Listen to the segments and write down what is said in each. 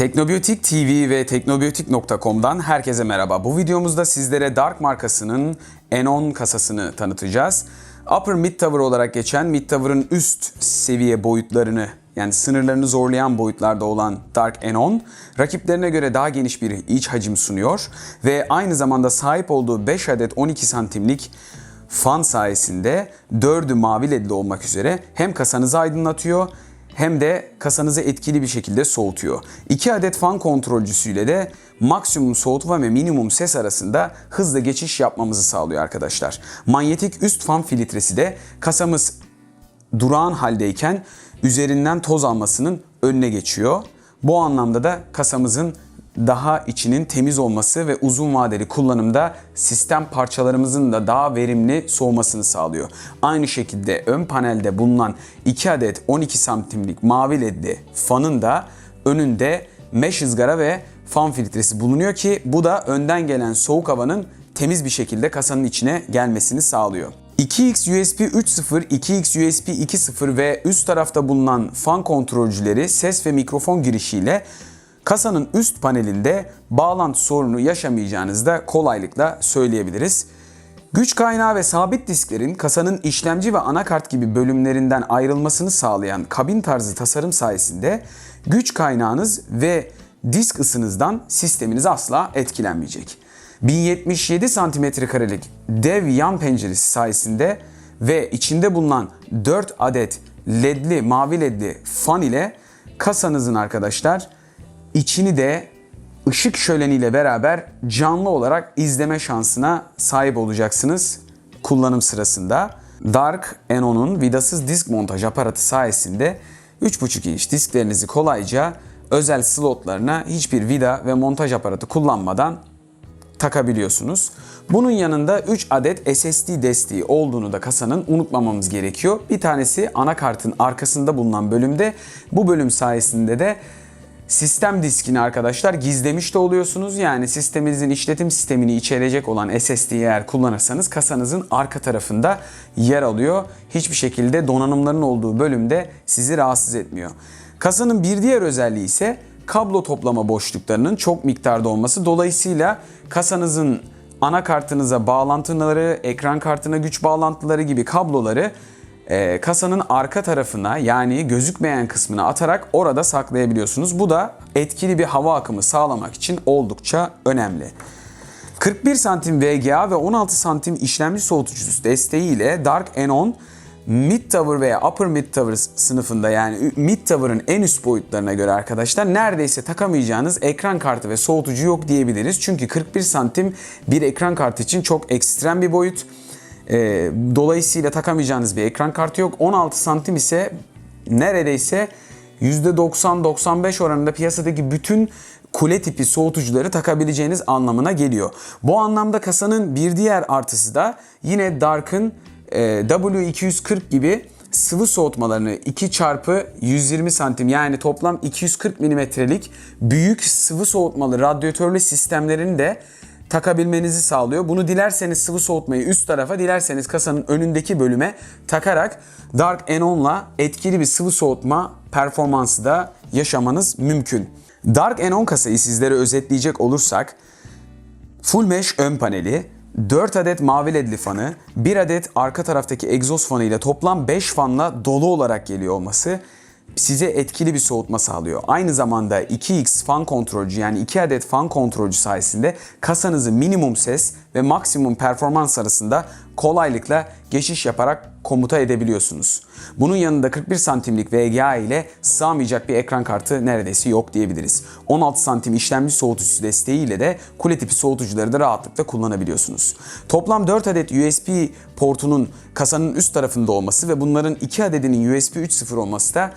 Teknobiyotik TV ve teknobiyotik.com'dan herkese merhaba. Bu videomuzda sizlere Dark markasının Enon kasasını tanıtacağız. Upper Mid Tower olarak geçen Mid Tower'ın üst seviye boyutlarını yani sınırlarını zorlayan boyutlarda olan Dark Enon rakiplerine göre daha geniş bir iç hacim sunuyor ve aynı zamanda sahip olduğu 5 adet 12 santimlik fan sayesinde 4'ü mavi ledli olmak üzere hem kasanızı aydınlatıyor hem de kasanızı etkili bir şekilde soğutuyor. 2 adet fan kontrolcüsüyle de maksimum soğutma ve minimum ses arasında hızlı geçiş yapmamızı sağlıyor arkadaşlar. Manyetik üst fan filtresi de kasamız durağan haldeyken üzerinden toz almasının önüne geçiyor. Bu anlamda da kasamızın daha içinin temiz olması ve uzun vadeli kullanımda sistem parçalarımızın da daha verimli soğumasını sağlıyor. Aynı şekilde ön panelde bulunan 2 adet 12 santimlik mavi ledli fanın da önünde mesh ızgara ve fan filtresi bulunuyor ki bu da önden gelen soğuk havanın temiz bir şekilde kasanın içine gelmesini sağlıyor. 2x USB 3.0, 2x USB 2.0 ve üst tarafta bulunan fan kontrolcüleri ses ve mikrofon girişiyle kasanın üst panelinde bağlantı sorunu yaşamayacağınızı da kolaylıkla söyleyebiliriz. Güç kaynağı ve sabit disklerin kasanın işlemci ve anakart gibi bölümlerinden ayrılmasını sağlayan kabin tarzı tasarım sayesinde güç kaynağınız ve disk ısınızdan sisteminiz asla etkilenmeyecek. 1077 santimetrekarelik dev yan penceresi sayesinde ve içinde bulunan 4 adet ledli, mavi ledli fan ile kasanızın arkadaşlar içini de ışık şöleniyle beraber canlı olarak izleme şansına sahip olacaksınız kullanım sırasında. Dark Enon'un vidasız disk montaj aparatı sayesinde 3.5 inç disklerinizi kolayca özel slotlarına hiçbir vida ve montaj aparatı kullanmadan takabiliyorsunuz. Bunun yanında 3 adet SSD desteği olduğunu da kasanın unutmamamız gerekiyor. Bir tanesi anakartın arkasında bulunan bölümde. Bu bölüm sayesinde de sistem diskini arkadaşlar gizlemiş de oluyorsunuz. Yani sisteminizin işletim sistemini içerecek olan SSD'yi eğer kullanırsanız kasanızın arka tarafında yer alıyor. Hiçbir şekilde donanımların olduğu bölümde sizi rahatsız etmiyor. Kasanın bir diğer özelliği ise kablo toplama boşluklarının çok miktarda olması. Dolayısıyla kasanızın anakartınıza bağlantıları, ekran kartına güç bağlantıları gibi kabloları e, kasanın arka tarafına yani gözükmeyen kısmına atarak orada saklayabiliyorsunuz. Bu da etkili bir hava akımı sağlamak için oldukça önemli. 41 santim VGA ve 16 santim işlemci soğutucusu desteğiyle Dark Enon Mid Tower veya Upper Mid Tower sınıfında yani Mid Tower'ın en üst boyutlarına göre arkadaşlar neredeyse takamayacağınız ekran kartı ve soğutucu yok diyebiliriz. Çünkü 41 santim bir ekran kartı için çok ekstrem bir boyut. Ee, dolayısıyla takamayacağınız bir ekran kartı yok. 16 santim ise neredeyse %90-95 oranında piyasadaki bütün kule tipi soğutucuları takabileceğiniz anlamına geliyor. Bu anlamda kasanın bir diğer artısı da yine Dark'ın e, W240 gibi sıvı soğutmalarını 2 çarpı 120 santim yani toplam 240 milimetrelik büyük sıvı soğutmalı radyatörlü sistemlerini de takabilmenizi sağlıyor. Bunu dilerseniz sıvı soğutmayı üst tarafa, dilerseniz kasanın önündeki bölüme takarak Dark Enon'la etkili bir sıvı soğutma performansı da yaşamanız mümkün. Dark Enon kasayı sizlere özetleyecek olursak Full mesh ön paneli, 4 adet mavi ledli fanı, 1 adet arka taraftaki egzoz fanı ile toplam 5 fanla dolu olarak geliyor olması size etkili bir soğutma sağlıyor. Aynı zamanda 2x fan kontrolcü yani 2 adet fan kontrolcü sayesinde kasanızı minimum ses ve maksimum performans arasında kolaylıkla geçiş yaparak komuta edebiliyorsunuz. Bunun yanında 41 santimlik VGA ile sığamayacak bir ekran kartı neredeyse yok diyebiliriz. 16 santim işlemci soğutucusu desteğiyle de kule tipi soğutucuları da rahatlıkla kullanabiliyorsunuz. Toplam 4 adet USB portunun kasanın üst tarafında olması ve bunların 2 adedinin USB 3.0 olması da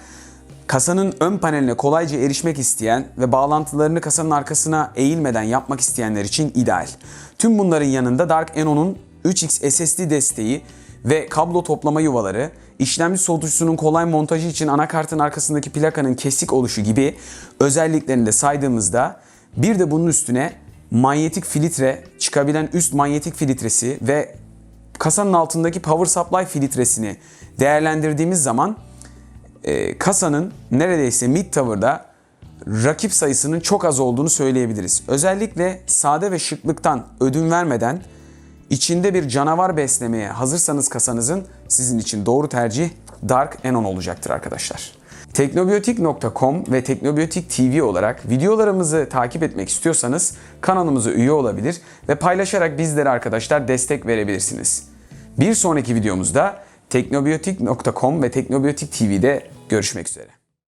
kasanın ön paneline kolayca erişmek isteyen ve bağlantılarını kasanın arkasına eğilmeden yapmak isteyenler için ideal. Tüm bunların yanında Dark Enon'un 3x SSD desteği ve kablo toplama yuvaları, işlemci soğutucusunun kolay montajı için anakartın arkasındaki plakanın kesik oluşu gibi özelliklerini de saydığımızda bir de bunun üstüne manyetik filtre, çıkabilen üst manyetik filtresi ve kasanın altındaki power supply filtresini değerlendirdiğimiz zaman e, kasanın neredeyse mid tower'da rakip sayısının çok az olduğunu söyleyebiliriz. Özellikle sade ve şıklıktan ödün vermeden içinde bir canavar beslemeye hazırsanız kasanızın sizin için doğru tercih Dark Enon olacaktır arkadaşlar. Teknobiyotik.com ve Teknobiyotik TV olarak videolarımızı takip etmek istiyorsanız kanalımıza üye olabilir ve paylaşarak bizlere arkadaşlar destek verebilirsiniz. Bir sonraki videomuzda teknobiyotik.com ve Teknobiyotik TV'de görüşmek üzere.